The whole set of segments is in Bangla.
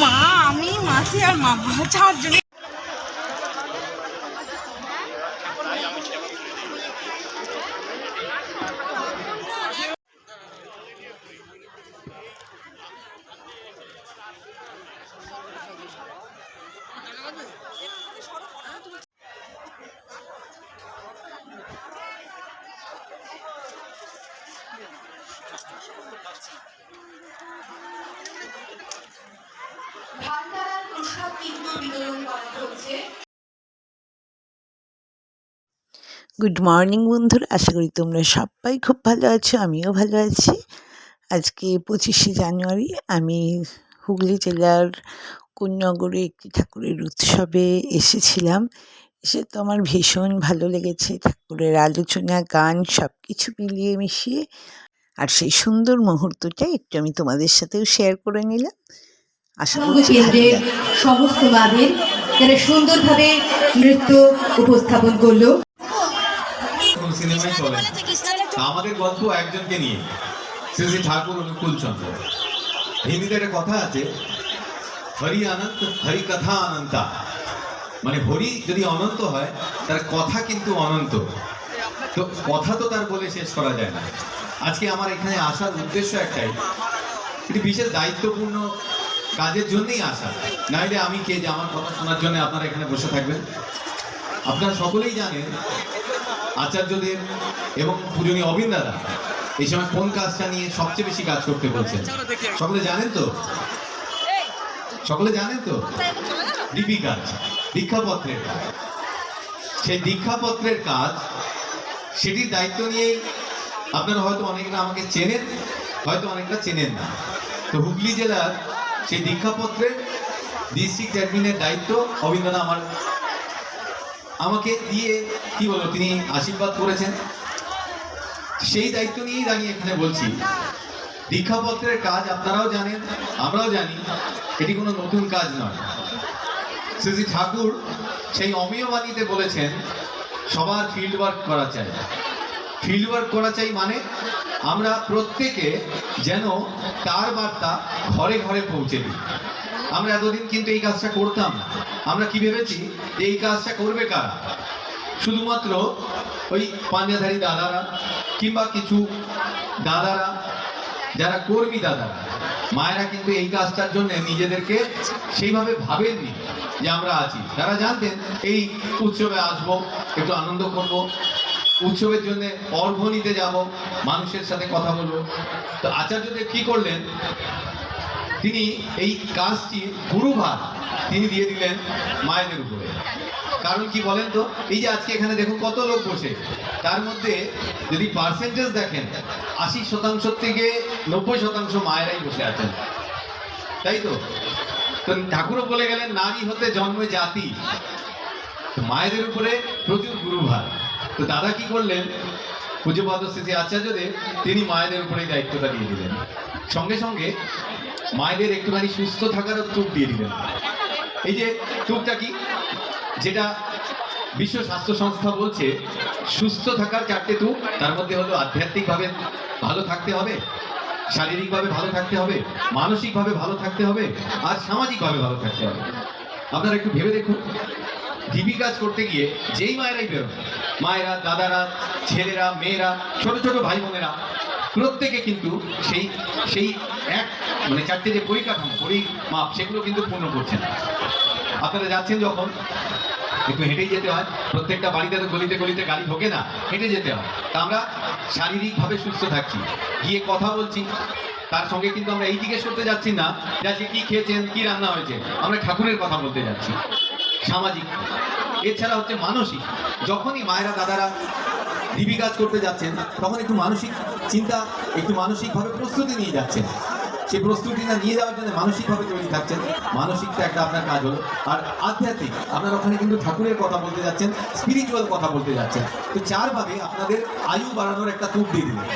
মা আমি মাসি আর মামা চারজনে গুড মর্নিং বন্ধুরা। আশা করি তোমরা সবাই খুব ভালো আছো, আমিও ভালো আছি। আজকে পঁচিশে জানুয়ারি, আমি হুগলি জেলার কোন্নগরে একটি ঠাকুরের উৎসবে এসেছিলাম। এসে তো আমার ভীষণ ভালো লেগেছে, ঠাকুরের আলোচনা, গান সব কিছু মিলিয়ে মিশিয়ে। আর সেই সুন্দর মুহূর্তটা একটু আমি তোমাদের সাথেও শেয়ার করে নিলাম। কেন্দ্রের সমস্ত যারা সুন্দরভাবে নৃত্য উপস্থাপন করল। আমাদের গল্প একজনকে নিয়ে, শ্রী শ্রী ঠাকুর অনুকূল চন্দ্র হিন্দিতে একটা কথা আছে, হরি অনন্ত, হরি কথা অনন্তা। মানে হরি যদি অনন্ত হয়, তার কথা কিন্তু অনন্ত। তো কথা তো তার বলে শেষ করা যায় না। আজকে আমার এখানে আসার উদ্দেশ্য একটাই, একটি বিশেষ দায়িত্বপূর্ণ কাজের জন্যই আসা। নাইলে আমি কে যে আমার কথা শোনার জন্য আপনারা এখানে বসে থাকবেন? আপনারা সকলেই জানেন আচার্যদের এবং পূজনীয় অবিন্দারা এই সময় কোন কাজটা নিয়ে সবচেয়ে বেশি কাজ করতে বলছেন? সকলে জানেন তো? সকলে জানেন তো? ডিপি কাজ দীক্ষাপত্রের কাজ। সেই দীক্ষাপত্রের কাজ, সেটির দায়িত্ব নিয়েই আপনারা হয়তো অনেকটা আমাকে চেনেন, হয়তো অনেকটা চেনেন না। তো হুগলি জেলার সেই দীক্ষাপত্রের ডিস্ট্রিক্ট অ্যাডমিনের দায়িত্ব অবিন্দনা আমার। আমাকে দিয়ে, কি বলব, তিনি আশীর্বাদ করেছেন। সেই দায়িত্ব নিয়েই দাঁড়িয়ে এখানে বলছি। দীক্ষাপত্রের কাজ আপনারাও জানেন, আমরাও জানি, এটি কোনো নতুন কাজ নয়। শ্রী ঠাকুর সেই অমীয় বাণীতে বলেছেন, সবার ফিল্ড ওয়ার্ক করা চাই। ফিল্ড ওয়ার্ক করা চাই মানে আমরা প্রত্যেকে যেন তার বার্তা ঘরে ঘরে পৌঁছে দিই। আমরা এতদিন কিন্তু এই কাজটা করতাম আমরা কি ভেবেছি যে এই কাজটা করবে কারা? শুধুমাত্র ওই পাঞ্জাধারী দাদারা কিংবা কিছু দাদারা, যারা কর্মী দাদারা। মায়েরা কিন্তু এই কাজটার জন্য নিজেদেরকে সেইভাবে ভাবেননি যে আমরা আছি। তারা জানতেন, এই উৎসবে আসব, একটু আনন্দ করব উৎসবের জন্য অর্ঘ নিতে যাব, মানুষের সাথে কথা বলব। তো আচার্যদেব কি করলেন? তিনি এই কাজটি গুরুভার তিনি দিয়ে দিলেন মায়েদের উপরে। কারণ কি বলেন তো? এই যে আজকে এখানে দেখুন কত লোক বসে। তার মধ্যে যদি পার্সেন্টেজ দেখেন, আশি শতাংশ থেকে নব্বই শতাংশ মায়েরাই বসে আছেন। তাই তো? তো ঠাকুরও বলে গেলেন, নারী হতে জন্মে জাতি। মায়েদের উপরে প্রচুর গুরুভার। তো দাদা কি করলেন? পূজ্যপাদ স্থিতি আচার্যদেব তিনি মায়েদের উপরেই দায়িত্বটা দিয়ে দিলেন। সঙ্গে সঙ্গে মায়েদের একটুখানি সুস্থ থাকারও টুক দিয়ে দিলেন। এই যে টুকটা কি? যেটা বিশ্ব স্বাস্থ্য সংস্থা বলছে, সুস্থ থাকার চারটে টুক, তার মধ্যে হলো আধ্যাত্মিকভাবে ভালো থাকতে হবে, শারীরিকভাবে ভালো থাকতে হবে, মানসিকভাবে ভালো থাকতে হবে, আর সামাজিকভাবে ভালো থাকতে হবে। আপনারা একটু ভেবে দেখুন। ডিবি কাজ করতে গিয়ে যেই মায়েরাই বেরোন মায়েরা, দাদারা, ছেলেরা, মেয়েরা, ছোট ছোট ভাই বোনেরা, প্রত্যেকে কিন্তু সেই সেই এক মানে চারটে যে পরিকাঠামো, পরিমাপ, সেগুলো কিন্তু পূর্ণ করছেন আপনারা যাচ্ছেন যখন, একটু হেঁটেই যেতে হয়, প্রত্যেকটা বাড়িতে তো গলিতে গলিতে গাড়ি ঢোকে না, হেঁটে যেতে হয়। তা আমরা শারীরিকভাবে সুস্থ থাকছি, গিয়ে কথা বলছি, তার সঙ্গে কিন্তু আমরা এই জিজ্ঞেস করতে যাচ্ছি না, যে আজকে কি খেয়েছেন, কি রান্না হয়েছে, আমরা ঠাকুরের কথা বলতে যাচ্ছি। সামাজিক। এছাড়া হচ্ছে মানসিক। যখনই মায়েরা, দাদারা ডিবি কাজ করতে যাচ্ছেন, তখন একটু মানসিক চিন্তা, একটু মানসিকভাবে প্রস্তুতি নিয়ে যাচ্ছেন। সেই প্রস্তুতিটা নিয়ে যাওয়ার জন্য মানসিকভাবে তৈরি থাকছেন। মানসিকটা একটা আপনার কাজ হলো। আর আধ্যাত্মিক, আপনার ওখানে কিন্তু ঠাকুরের কথা বলতে যাচ্ছেন স্পিরিচুয়াল কথা বলতে যাচ্ছেন। তো চার ভাগে আপনাদের আয়ু বাড়ানোর একটা তুপ দিয়ে দিলেন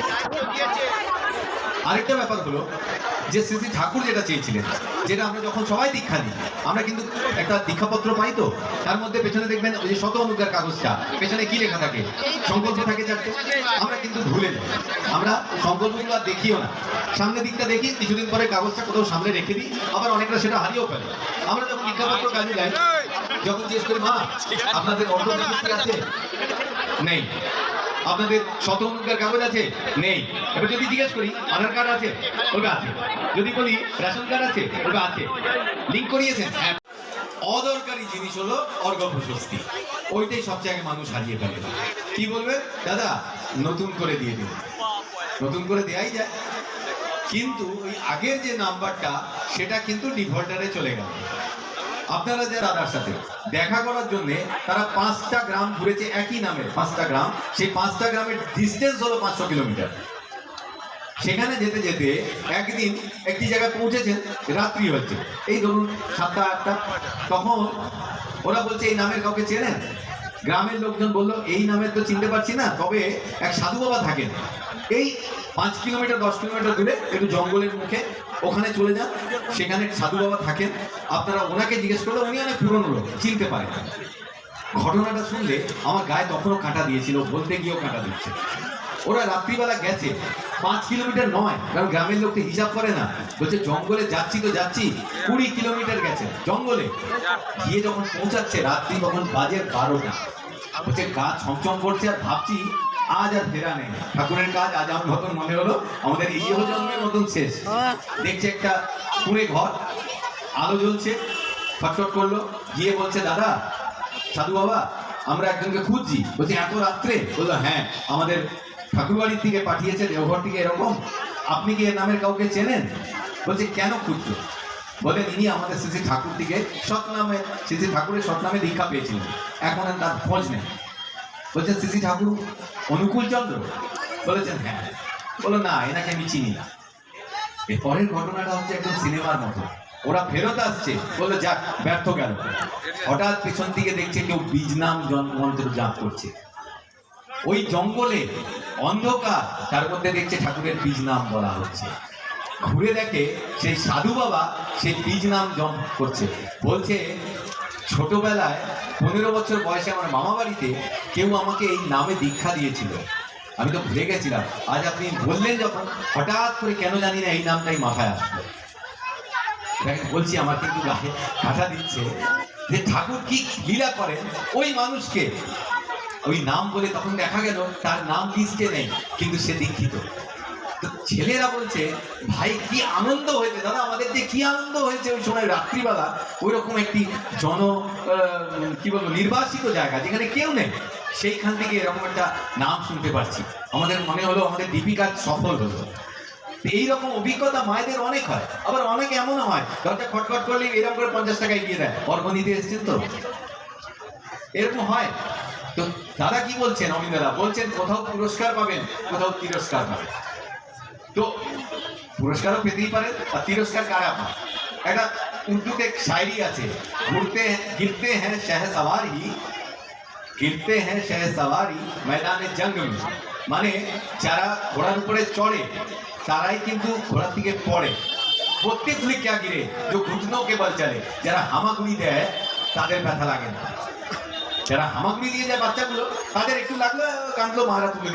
আরেকটা ব্যাপার হলো যে শ্রী শ্রী ঠাকুর যেটা চেয়েছিলেন যেটা আমরা যখন সবাই দীক্ষা নিই আমরা কিন্তু একটা দীক্ষাপত্র পাই তো তার মধ্যে পেছনে দেখবেন ওই যে শত অনুজ্ঞার কাগজটা পেছনে কি লেখা থাকে? সংকল্প থাকে চারটে আমরা কিন্তু ভুলে যাই। আমরা সংকল্পগুলো আর দেখিও না। সামনের দিকটা দেখি কিছুদিন পরে কাগজটা কোথাও সামনে রেখে দিই আবার অনেকটা সেটা হারিয়েও ফেলে। আমরা যখন দীক্ষাপত্র কাজে যাই যখন জিজ্ঞেস করি মা আপনাদের অর্থনীতি আছে? নেই। আপনাদের শত কাগজ আছে? নেই। এবার যদি জিজ্ঞেস করি, আধার কার্ড আছে? ওটা আছে। যদি বলি, রেশন কার্ড আছে? ওটা আছে। লিঙ্ক করিয়েছেন? হ্যাঁ। অদরকারি জিনিস হলো অর্ঘ প্রশস্তি। ওইটাই সব জায়গায় মানুষ হারিয়ে ফেলে কি বলবে? দাদা, নতুন করে দিয়ে দিন। নতুন করে দেয়াই যায়। কিন্তু ওই আগের যে নাম্বারটা, সেটা কিন্তু ডিফল্টারে চলে গেল। আপনারা যে দাদার সাথে দেখা করার জন্য তারা পাঁচটা গ্রাম ঘুরেছে একই নামে, পাঁচটা গ্রাম। সেই পাঁচটা গ্রামের ডিস্টেন্স হলো পাঁচশো কিলোমিটার। সেখানে যেতে যেতে একদিন একটি জায়গায় পৌঁছেছেন, রাত্রি হচ্ছে। এই ধরুন সাতটা, আটটা। তখন ওরা বলছে, এই নামের কাউকে চেনেন? গ্রামের লোকজন বলল, এই নামের তো চিনতে পারছি না, তবে এক সাধু বাবা থাকেন। এই পাঁচ কিলোমিটার, দশ কিলোমিটার দূরে একটু জঙ্গলের মুখে, ওখানে চলে যান। সেখানে সাধু বাবা থাকেন। আপনারা ওনাকে জিজ্ঞেস করলে উনি অনেক পুরনো লোক চিনতে পারেন ঘটনাটা শুনলে আমার গায়ে তখনও কাঁটা দিয়েছিল বলতে গিয়েও কাঁটা দিচ্ছে। ওরা রাত্রিবেলা গেছে পাঁচ কিলোমিটার নয় কারণ গ্রামের লোককে হিসাব করে না। বলছে জঙ্গলে যাচ্ছি তো যাচ্ছি। কুড়ি কিলোমিটার গেছে জঙ্গলে। গিয়ে যখন পৌঁছাচ্ছে রাত্রি তখন বাজে বারোটা। বলছে গা ছমছম করছে আর ভাবছি আজ আর ফেরা নেই। ঠাকুরের কাজ আজ আমার মতন মনে হলো। আমাদের এই জন্মের মতন শেষ। দেখছে একটা কুড়ে ঘর আলো জ্বলছে ফটফট করল, গিয়ে বলছে, দাদা, সাধু বাবা, আমরা একজনকে খুঁজছি। বলছি, এত রাত্রে? বলল হ্যাঁ আমাদের ঠাকুরবাড়ির থেকে পাঠিয়েছে, দেওঘর থেকে এরকম। আপনি কি এর নামের কাউকে চেনেন? বলছে, কেন খুঁজছো? বলে ইনি আমাদের শ্রী ঠাকুর থেকে সৎ নামে শ্রী ঠাকুরের সৎ নামে দীক্ষা পেয়েছিলেন। এখন আর তার খোঁজ নেই। বলছেন শ্রী ঠাকুর, অনুকূল চন্দ্র? বলেছেন হ্যাঁ। বলো না, এনাকে আমি চিনি না। এর পরের ঘটনাটা হচ্ছে একদম সিনেমার মতো। ওরা ফেরত আসছে। বলল, যাক, ব্যর্থ গেল। হঠাৎ পেছন দিকে দেখছে কেউ বীজ নাম মন্ত্র জাপ করছে। ওই জঙ্গলে অন্ধকার, তার মধ্যে দেখছে ঠাকুরের বীজ নাম বলা হচ্ছে। ঘুরে দেখে সেই সাধু বাবা সেই বীজ নাম জপ করছে। বলছে, ছোটবেলায় পনেরো বছর বয়সে আমার মামা বাড়িতে কেউ আমাকে এই নামে দীক্ষা দিয়েছিল। আমি তো ভুলে গেছিলাম। আজ আপনি বললেন যখন, হঠাৎ করে কেন জানি না এই নামটাই মাথায় আসলো। বলছি আমার কিন্তু গায়ে কাটা দিচ্ছে। যে ঠাকুর কি লীলা করেন, ওই মানুষকে। ওই নাম বলে তখন দেখা গেল, তার নাম লিস্টে নেই, কিন্তু সে দীক্ষিত। তো ছেলেরা বলছে, ভাই, কি আনন্দ হয়েছে দাদা, আমাদের যে কি আনন্দ হয়েছে ওই সময় রাত্রিবেলা। ওই রকম একটি জন কি বলব, নির্বাসিত জায়গা, যেখানে কেউ নেই। সেইখান থেকে এরকম একটা নাম শুনতে পাচ্ছি। আমাদের মনে হলো আমাদের দীপিকা সফল হলো। এইরকম অভিজ্ঞতা মায়েদের অনেক হয়, আবার অনেক এমনও হয় দরজা খটখট করলে এরকম করে পঞ্চাশ টাকা এগিয়ে দেয় অর্ঘ নিতে এসছেন তো? এরকম হয়? তো দাদা কি বলছেন অমিন্দাদা বলছেন কোথাও পুরস্কার পাবেন, কোথাও তিরস্কার পাবেন। তো পুরস্কারও পেতেই পারেন, আর তিরস্কার কারা পায়? একটা উর্দুতে শায়রি আছে, ঘুরতে গিরতে হ্যাঁ শাহ সওয়ারি, গিরতে হ্যাঁ শাহ সওয়ারি, ময়দানে জঙ্গ মানে যারা ঘোড়ার উপরে চড়ে তারাই কিন্তু ঘোড়ার দিকে পড়ে। প্রত্যেক তুই ক্যা গিরে যে ঘুটনো কে বল চলে। যারা হামাগুড়ি দেয় তাদের ব্যথা লাগে না। যারা হামাগুড়ি দিয়ে যায় বাচ্চাগুলো তাদের একটু লাগল কাঁদলো মারা তুলে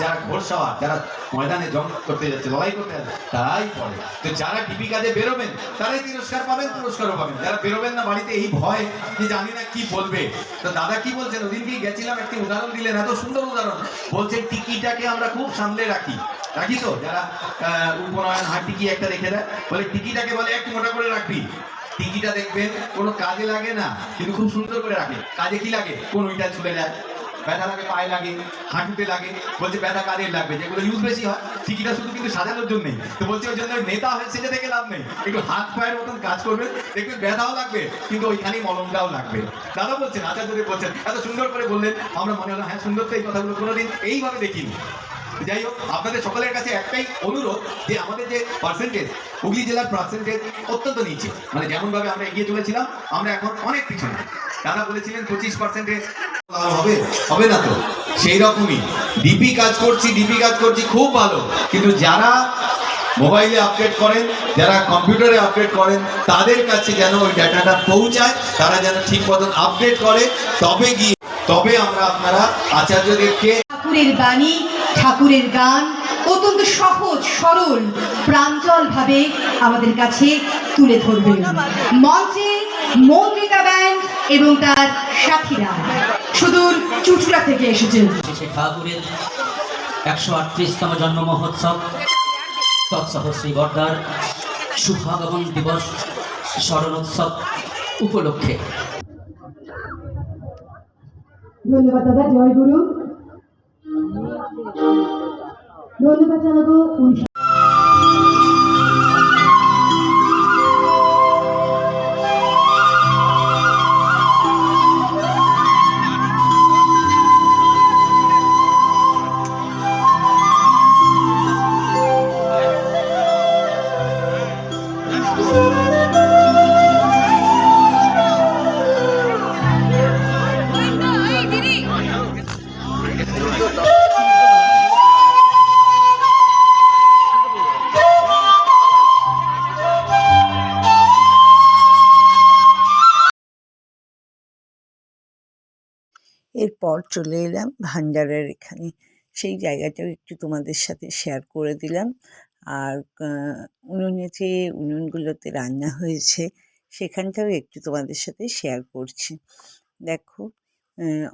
যারা ঘোর সওয়ার যারা ময়দানে জং করতে যাচ্ছে লড়াই করতে যাচ্ছে তারাই পড়ে। তো যারা টিপি কাজে বেরোবেন তারাই তিরস্কার পাবেন পুরস্কারও পাবেন। যারা বেরোবেন না বাড়িতে এই ভয় যে জানি না কি বলবে। তো দাদা কি বলছেন? ওদিন কি গেছিলাম একটি উদাহরণ দিলেন এত সুন্দর উদাহরণ। বলছেন টিকিটাকে আমরা খুব সামলে রাখি। রাখি তো? যারা উপনয়ন হাট টিকি একটা রেখে দেয়? বলে টিকিটাকে বলে একটু মোটা করে রাখবি। টিকিটা দেখবেন, কোনো কাজে লাগে না, কিন্তু খুব সুন্দর করে রাখে। কাজে কি লাগে? কোন ওইটা চলে যায়। ব্যথা লাগে, পায়ে লাগে, হাঁটুতে লাগে। বলছে ব্যথা কাদের লাগবে। যেগুলো ইউজ বেশি হয়, টিকিটা শুধু কিন্তু সাজানোর জন্যই তো বলছে ওই জন্য নেতা হয়ে সেটা থেকে লাভ নেই। একটু হাত পায়ের মতন কাজ করবে দেখবেন ব্যথাও লাগবে, কিন্তু ওইখানেই মলমটাও লাগবে। দাদা বলছেন, আচার্যদেব বলছেন, এত সুন্দর করে বললেন। আমরা মনে হলো হ্যাঁ সুন্দর তো এই কথাগুলো কোনোদিন এইভাবে দেখিনি। যাই হোক, আপনাদের সকলের কাছে একটাই অনুরোধ যে আমাদের যে পার্সেন্টেজ হুগলি জেলার পার্সেন্টেজ অত্যন্ত নিচে। মানে যেমন ভাবে আমরা এগিয়ে চলেছিলাম, আমরা এখন অনেক পিছনে। দাদা বলেছিলেন পঁচিশ পার্সেন্টেজ হবে হবে না তো? সেই রকমই। ডিপি কাজ করছি ডিপি কাজ করছি, খুব ভালো। কিন্তু যারা মোবাইলে আপডেট করেন, যারা কম্পিউটারে আপডেট করেন, তাদের কাছে যেন ওই ডাটাটা পৌঁছায়, তারা যেন ঠিক মতন আপডেট করে, তবে গিয়ে, তবে আমরা আপনারা আচার্যদেরকে ঠাকুরের বাণী ঠাকুরের গান অত্যন্ত সহজ সরল প্রাঞ্জল ভাবে আমাদের কাছে তুলে ধরবেন। মঞ্চে মন্ত্রিতা ব্যান্ড এবং তার সাথীরা। সুদূর চুচুড়া থেকে এসেছেন। ঠাকুরের একশো আটত্রিশতম জন্ম মহোৎসব তৎসহ শ্রী বর্দার শুভাগমন দিবস স্মরণোৎসব উপলক্ষে। ধন্যবাদ দাদা জয় গুরু। ধন্যবাদ জানাব এরপর চলে এলাম ভান্ডারের এখানে। সেই জায়গাটাও একটু তোমাদের সাথে শেয়ার করে দিলাম। আর উনুনে যে উনুনগুলোতে রান্না হয়েছে, সেখানটাও একটু তোমাদের সাথে শেয়ার করছি। দেখো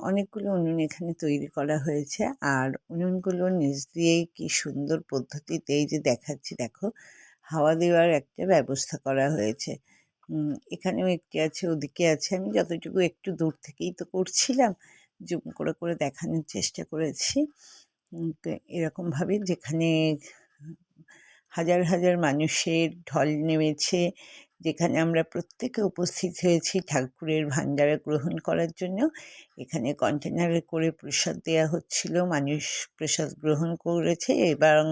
অনেকগুলো উনুন এখানে তৈরি করা হয়েছে। আর উনুনগুলো নিচ দিয়ে কি সুন্দর পদ্ধতিতে এই যে দেখাচ্ছি, দেখো, হাওয়া দেওয়ার একটা ব্যবস্থা করা হয়েছে। এখানেও একটি আছে, ওদিকে আছে। আমি যতটুকু একটু দূর থেকেই তো করছিলাম জুম করে করে দেখানোর চেষ্টা করেছি। এরকমভাবে যেখানে হাজার হাজার মানুষের ঢল নেমেছে, যেখানে আমরা প্রত্যেকে উপস্থিত হয়েছি ঠাকুরের ভান্ডারা গ্রহণ করার জন্য। এখানে কন্টেনারে করে প্রসাদ দেওয়া হচ্ছিল, মানুষ প্রসাদ গ্রহণ করেছে এবং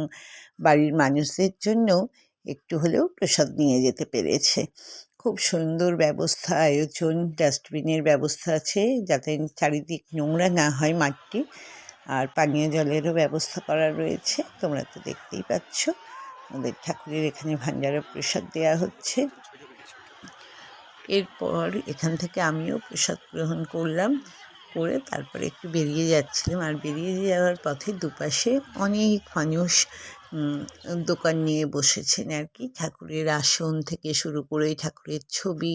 বাড়ির মানুষদের জন্য একটু হলেও প্রসাদ নিয়ে যেতে পেরেছে। খুব সুন্দর ব্যবস্থা, আয়োজন, ডাস্টবিনের ব্যবস্থা আছে যাতে চারিদিক নোংরা না হয় মাঠটি। আর পানীয় জলেরও ব্যবস্থা করা রয়েছে, তোমরা তো দেখতেই পাচ্ছ। আমাদের ঠাকুরের এখানে ভান্ডারা প্রসাদ দেওয়া হচ্ছে। এরপর এখান থেকে আমিও প্রসাদ গ্রহণ করলাম, করে তারপরে একটু বেরিয়ে যাচ্ছিলাম। আর বেরিয়ে যাওয়ার পথে দুপাশে অনেক মানুষ দোকান নিয়ে বসেছেন আর কি ঠাকুরের আসন থেকে শুরু করে ঠাকুরের ছবি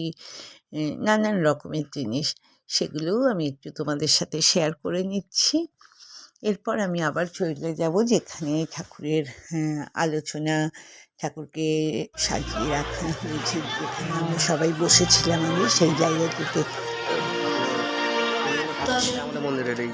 নানান রকমের জিনিস। সেগুলোও আমি একটু তোমাদের সাথে শেয়ার করে নিচ্ছি। এরপর আমি আবার চলে যাব যেখানে ঠাকুরের আলোচনা, ঠাকুরকে সাজিয়ে রাখা হয়েছে। যেখানে আমরা সবাই বসেছিলাম আমি সেই জায়গাটিতে। মন্দিরের এই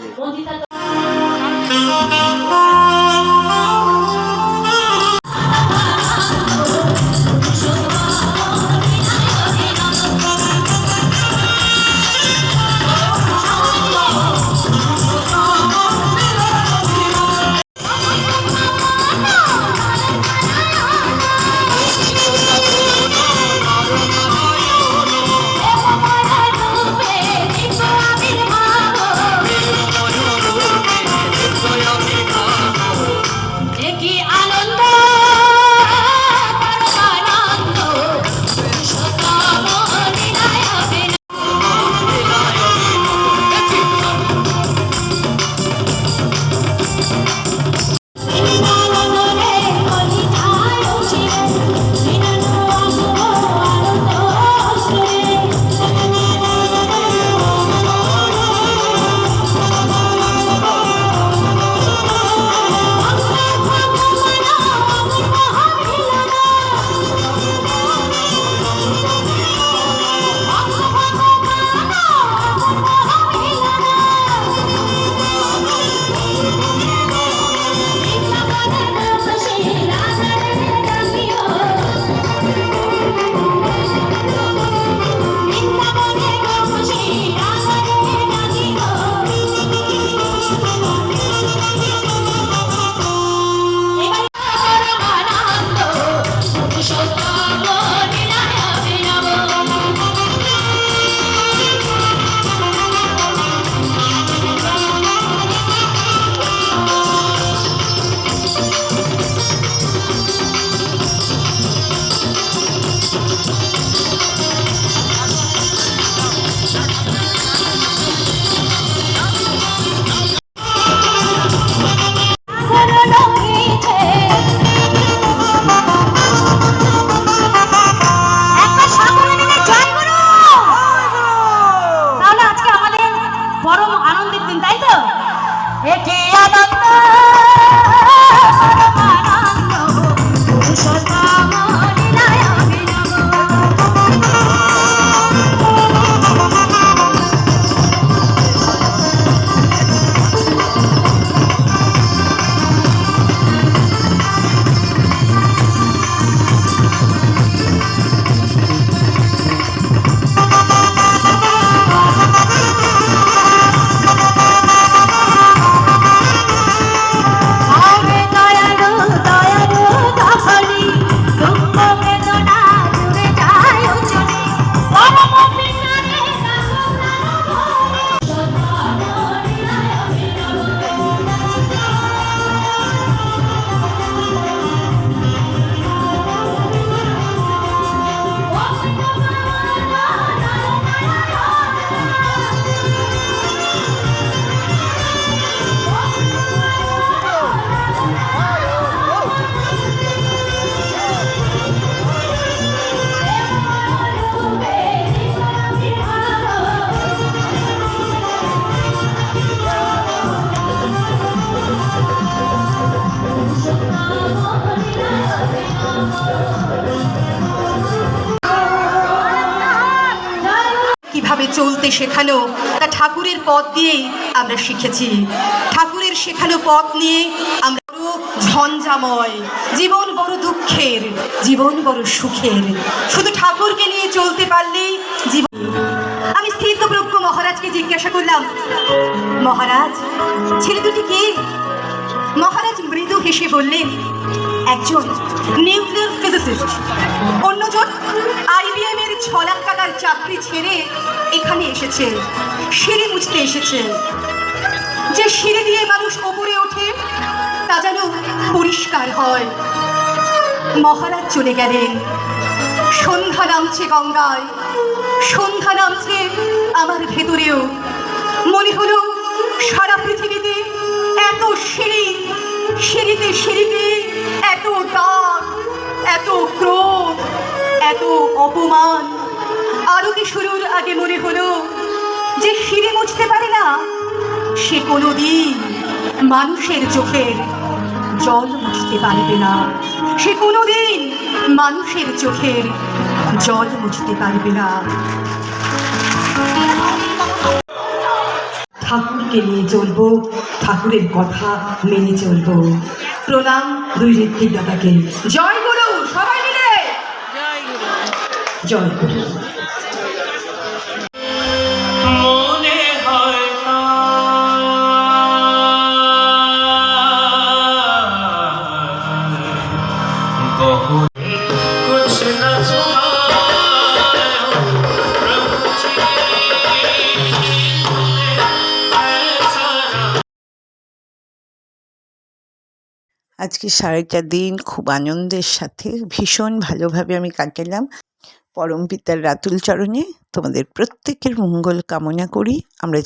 পরম আনন্দের দিন তাই তো? একে আনন্দ? শেখানো তা ঠাকুরের পথ দিয়েই আমরা শিখেছি। ঠাকুরের শেখানো পথ নিয়ে আমরা ঝঞ্ঝাময়, জীবন বড় দুঃখের, জীবন বড় সুখের। শুধু ঠাকুরকে নিয়ে চলতে পারলেই জীবন আমি স্থিতপ্রজ্ঞ মহারাজকে জিজ্ঞাসা করলাম, মহারাজ, ছেলে দুটি কে? মহারাজ মৃদু হেসে বললেন, একজন নিউক্লিয়ার ফিজিসিস্ট অন্যজন আইবিএম এর ছ লাখ টাকার চাকরি ছেড়ে এখানে এসেছে, সিঁড়ি মুছতে এসেছে। যে সিঁড়ি দিয়ে মানুষ ওপরে ওঠে, তা যেন পরিষ্কার হয়। মহারাজ চলে গেলেন। সন্ধ্যা নামছে গঙ্গায়, সন্ধ্যা নামছে আমার ভেতরেও। মনে হলো সারা পৃথিবীতে এত সিঁড়ি সিঁড়িতে সিঁড়িতে এত দাগ, এত ক্রোধ, এত অপমান। আরতি শুরুর আগে মনে হলো যে সিঁড়ি মুছতে পারে না, সে কোনোদিন মানুষের চোখের জল মুছতে পারবে না। সে কোনোদিন মানুষের চোখের জল মুছতে পারবে না। ঠাকুরকে নিয়ে চলব ঠাকুরের কথা মেনে চলব। প্রণাম দুই ঋত্বিক দাদাকে। জয় গুরু সবাই মিলে! জয় গুরু। আজকে সারাটা দিন খুব আনন্দের সাথে ভীষণ ভালোভাবে আমি কাটালাম। পরম পিতার রাতুল চরণে তোমাদের প্রত্যেকের মঙ্গল কামনা করি। আমরা